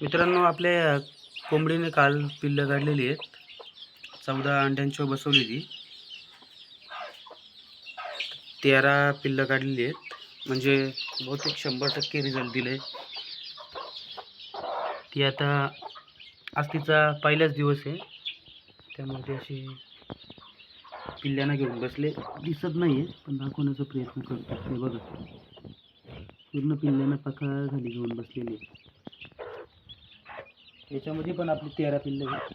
मित्रांनो आपल्या कोंबडीने काल पिल्लं काढलेली आहेत. चौदा अंड्यांची बसवलेली. तेरा पिल्लं काढलेली आहेत. म्हणजे बहुतेक शंभर टक्के रिझल्ट दिले ती आता आज तिचा पहिलाच दिवस आहे. त्यामुळे ती अशी पिल्ल्यांना घेऊन बसले. दिसत नाही आहे पण दाखवण्याचा प्रयत्न करतो हे बघा. पूर्ण पिल्ल्यांना पका खाली घेऊन बसलेली आहे. याच्यामध्ये पण आपली तेरा पिल्ले आहेत.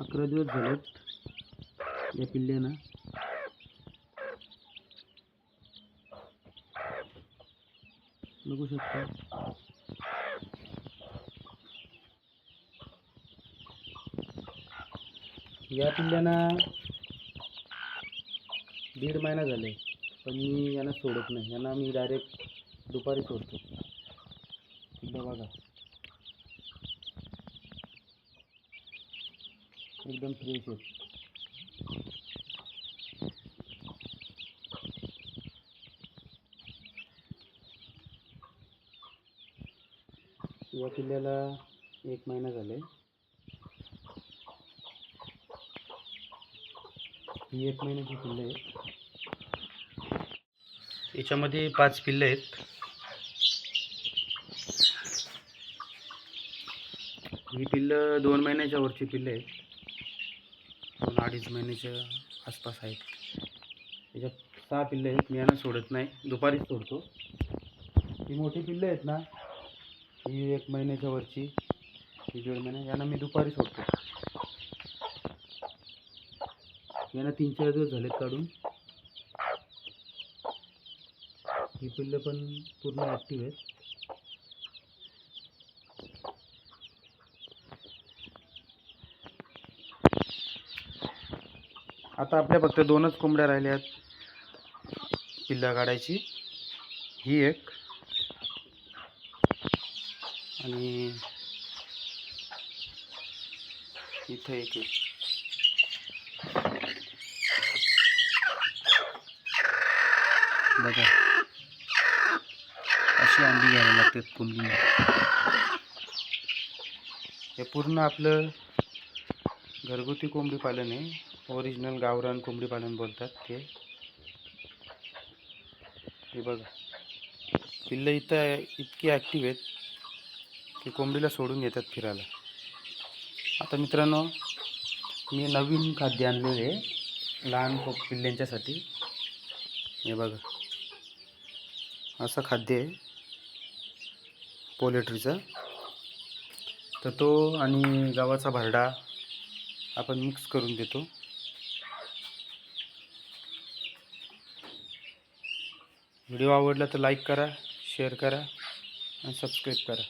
अकरा दिवस झालेत या पिल्ल्यांना. बघू शकता. या पिल्ल्यांना दीड महिना झाले पण मी यांना सोडत नाही. यांना मी डायरेक्ट दुपारी सोडतो. पिल्लं बघा. एकदम फ्रेश आहेत या किल्ल्याला एक महिना झाले ही एक महिन्याची किल्ले आहेत याच्यामध्ये पाच पिल्लं आहेत. ही पिल्लं दोन महिन्याच्या वरची पिल्लं आहेत. दोन अडीच महिन्याच्या आसपास आहेत. त्याच्यात सहा पिल्लं आहेत. मी यांना सोडत नाही. दुपारीच सोडतो. ही मोठी पिल्लं आहेत ना ही एक महिन्याच्या वरची ही दीड महिना यांना मी दुपारी सोडतो. यांना तीन चार दिवस झालेत काढून. ही पिल्लं पण पूर्ण ॲक्टिव्ह आहेत. आता आपल्या फक्त दोनच कोंबड्या राहिल्या आहेत. पिल्ला काढायची. ही एक. आणि इथं एक बघा. अशी अंडी घ्यायला लागतात कोंबडी हे पूर्ण आपलं घरगुती कोंबडी पालन आहे. ओरिजिनल गावरान कोंबडी पालन बोलतात ते. हे बघा. पिल्लं इथं इतकी ॲक्टिव्ह आहेत की कोंबडीला सोडून येतात फिरायला. आता मित्रांनो मी नवीन खाद्य आणलेले आहे. लहान को पिल्ल्यांच्यासाठी. हे बघा. असं खाद्य आहे. पोलेट्रीचं. तर तो आणि गव्हाचा भरडा आपण मिक्स करून देतो. व्हिडिओ आवडला तर लाईक करा शेअर करा आणि सबस्क्राईब करा.